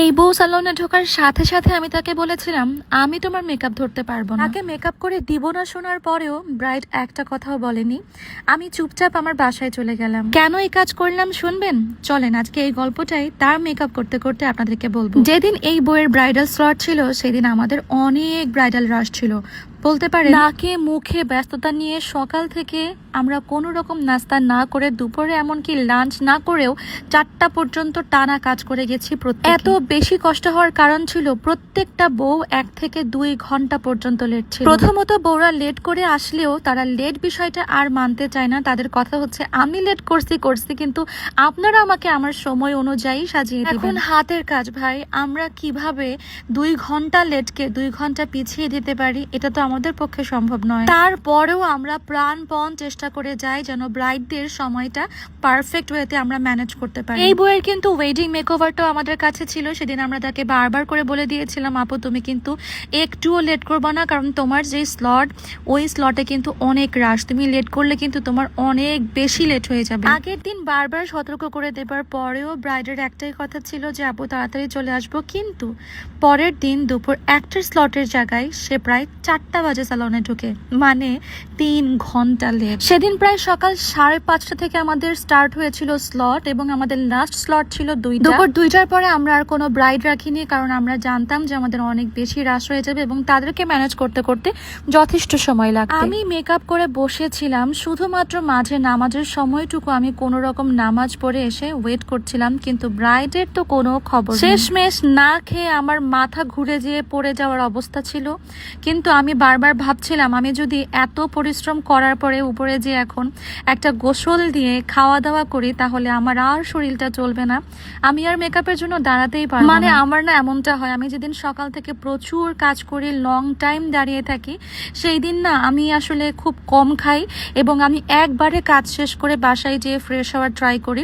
এই বউ সালনে ঢোকার সাথে সাথে আমি তাকে বলেছিলাম আমি তোমার মেকআপ ধরতে পারব না। তাকে মেকআপ করে দিব না শোনার পরেও ব্রাইড একটা কথাও বলেনি। আমি চুপচাপ আমার বাসায় চলে গেলাম। কেন এই কাজ করলাম শুনবেন? চলেন আজকে এই গল্পটাই তার মেকআপ করতে করতে আপনাদেরকে বলব। যেদিন এই বইয়ের ব্রাইডাল স্লট ছিল সেদিন আমাদের অনেক ব্রাইডাল রাশ ছিল। বলতে পারে নাকে মুখে ব্যস্ততা নিয়ে সকাল থেকে আমরা কোনো রকম নাস্তা না করে দুপুরে এমনকি লাঞ্চ না করেও চারটা পর্যন্ত টানা কাজ করে গেছি এত বেশি কষ্ট হওয়ার কারণ ছিল প্রত্যেকটা বউ এক থেকে দুই ঘণ্টা পর্যন্ত লেট ছিল। প্রথমত বউরা লেট করে আসলেও তারা লেট বিষয়টা আর মানতে চায় না। তাদের কথা হচ্ছে আমি লেট করছি করছি কিন্তু আপনারা আমাকে আমার সময় অনুযায়ী সাজিয়ে এখন হাতের কাজ ভাই আমরা কীভাবে দুই ঘণ্টা লেটকে দুই ঘণ্টা পিছিয়ে দিতে পারি এটা তো আমাদের পক্ষে সম্ভব নয়। তারপরেও আমরা প্রাণপণ চেষ্টা করে যাই যেন ব্রাইডদের সময়টা পারফেক্ট ওয়েতে আমরা ম্যানেজ করতে পারি। এই বইয়ের কিন্তু ওয়েডিং মেকওভারটাও আমাদের কাছে ছিল সেদিন আমরা তাকে বারবার করে বলে দিয়েছিলাম আপু তুমি কিন্তু একটুও লেট করবে না কারণ তোমার যে স্লট ওই স্লটে কিন্তু অনেক রাশ তুমি লেট করলে কিন্তু তোমার অনেক বেশি লেট হয়ে যাবে। আগের দিন বারবার সতর্ক করে দেবার পরেও ব্রাইডের একটাই কথা ছিল যে আপু তাড়াতাড়ি চলে আসব। কিন্তু পরের দিন দুপুর একটার স্লটের জায়গায় সে প্রায় চারটা বাজে সালনে ঢুকে। মানে তিন ঘণ্টা লেট সেদিন প্রায় সকাল সাড়ে পাঁচটা থেকে আমাদের স্টার্ট হয়েছিল স্লট এবং আমাদের লাস্ট স্লট ছিল দুইটা। দুপুর দুইটার পরে আমরা আর কোনো ব্রাইড রাখিনি, কারণ আমরা জানতাম যে আমাদের অনেক বেশি রাশ হয়ে যাবে এবং তাদেরকে ম্যানেজ করতে করতে যথেষ্ট সময় লাগবে। আমি মেকআপ করে বসেছিলাম, শুধুমাত্র মাঝে নামাজের সময়টুকু আমি কোনো রকম নামাজ পড়ে এসে ওয়েট করছিলাম, কিন্তু ব্রাইডের তো কোনো খবর। শেষমেশ না খেয়ে আমার মাথা ঘুরে যেয়ে পড়ে যাওয়ার অবস্থা ছিল, কিন্তু আমি বারবার ভাবছিলাম আমি যদি এত পরিশ্রম করার পরে উপরে যে এখন একটা গোসল দিয়ে খাওয়া দাওয়া করি তাহলে আমার আর শরীরটা চলবে না। আমি আর মেকআপের জন্য দাঁড়াতেই পারব মানে আমার না এমনটা হয় আমি যেদিন সকাল থেকে প্রচুর কাজ করি লং টাইম দাঁড়িয়ে থাকি সেই দিন না আমি আসলে খুব কম খাই এবং আমি একবারে কাজ শেষ করে বাসায় যেয়ে ফ্রেশ হওয়ার ট্রাই করি।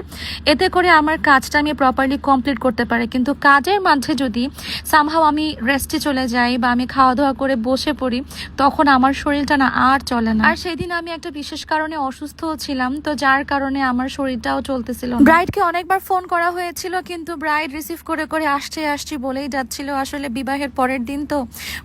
এতে করে আমার কাজটা আমি প্রপারলি কমপ্লিট করতে পারি। কিন্তু কাজের মাঝে যদি সামহাও আমি রেস্টে চলে যাই বা আমি খাওয়া দাওয়া করে বসে পড়ি তখন আমার শরীরটা না আর চলে না। আর সেদিন আমি একটা বিশেষ কারণে অসুস্থ ছিলাম তো যার কারণে আমার শরীরটাও চলতেছিল ব্রাইডকে অনেকবার ফোন করা হয়েছিল কিন্তু ব্রাইড রিসিভ করে করে আসছে আসছি বলেই যাচ্ছিল। আসলে বিবাহের পরের দিন তো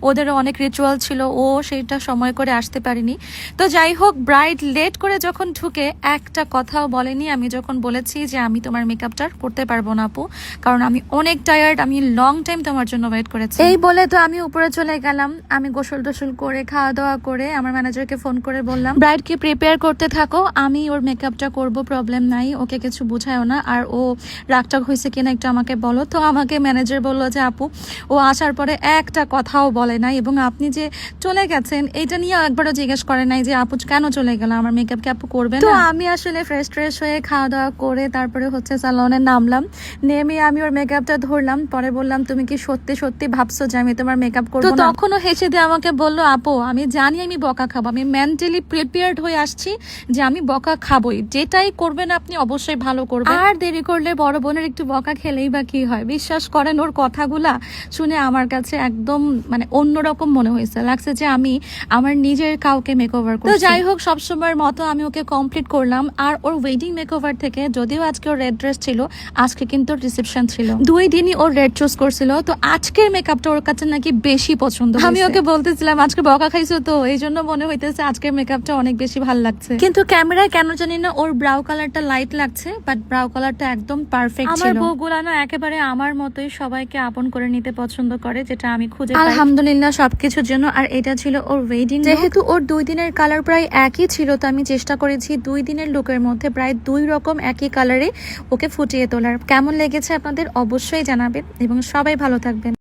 ওদেরও অনেক রিচুয়াল ছিল ও সেইটা সময় করে আসতে পারিনি। তো যাই হোক ব্রাইড লেট করে যখন ঢুকে একটা কথাও বলেনি। আমি যখন বলেছি যে আমি তোমার মেকআপটা করতে পারব না আপু কারণ আমি অনেক টায়ার্ড আমি লং টাইম তোমার জন্য ওয়েট করেছি। এই বলে তো আমি উপরে চলে গেলাম আমি গোসল টোসল করে খাওয়া দাওয়া করে আমার ম্যানেজারকে ফোন করে বললাম ব্রাইডকে প্রিপেয়ার করতে থাকো আমি ওর মেকআপটা করব প্রবলেম নাই ওকে কিছু বুঝায়ও না আর ও রাগটাগ হয়েছে কিনা একটু আমাকে বলো। তো আমাকে ম্যানেজার বলল যে আপু ও আসার পরে একটা কথাও বলে নাই এবং আপনি যে চলে গেছেন এটা নিয়ে একবারও জিজ্ঞেস করে নাই যে আপু কেন চলে গেল? আমার মেকআপ কি আপু করবে তো আমি আসলে ফ্রেশ ট্রেশ হয়ে খাওয়া দাওয়া করে তারপরে হচ্ছে সালনে নামলাম। নেমে আমি ওর মেকআপটা ধরলাম পরে বললাম তুমি কি সত্যি সত্যি ভাবছ যে আমি তোমার মেকআপ করব তখনও হেসে দিয়ে আমাকে বলল আপু আমি জানি আমি বকা খাব। আমি মেন্টালি প্রিপেয়ার্ড হয়ে আসছি যে আমি বকা খাবোই। যেটাই করবেন আপনি অবশ্যই ভালো করবেন। আর দেরি করলে বড় বোনের একটু বকা খেলেই বা কি হয়? বিশ্বাস করেন ওর কথাগুলা শুনে আমার কাছে একদম মানে অন্যরকম মনে হয়েছে। লাগছে যে আমি আমার নিজের কাউকে মেকওভার করছি। তো যাই হোক সবসময়ের মতো আমি ওকে কমপ্লিট করলাম। আর ওর ওয়েডিং মেকওভার থেকে যদিও আজকে ওর রেড ড্রেস ছিল আজকে কিন্তু রিসেপশন ছিল। দুই দিনই ওর রেড চুজ করছিল। তো আজকের মেকআপটা ওর কাছে নাকি বেশি পছন্দ আমি ওকে বলতেছিলাম আজকে বকা খাইছো তো এই জন্য মনে হইতেছে আজকের মেকআপটা অনেক বেশি ভালো লাগছে। কিন্তু ক্যামেরায় কেন জানি না ওর ব্রাউ কালারটা লাইট লাগছে বাট ব্রাউ কালারটা একদম পারফেক্ট ছিল। আমার বউগুলা না একেবারে আমার মতোই সবাইকে আপন করে নিতে পছন্দ করে যেটা আমি খুঁজে পাই। আলহামদুলিল্লাহ সবকিছুর জন্য আর এটা ছিল ওর ওয়েডিং যেহেতু ওর দুই দিনের কালার প্রায় একই ছিল তো আমি চেষ্টা করেছি দুই দিনের লুকের মধ্যে প্রায় দুই রকম একই কালারে ওকে ফুটিয়ে তোলার। কেমন লেগেছে আপনাদের অবশ্যই জানাবেন এবং সবাই ভালো থাকবেন।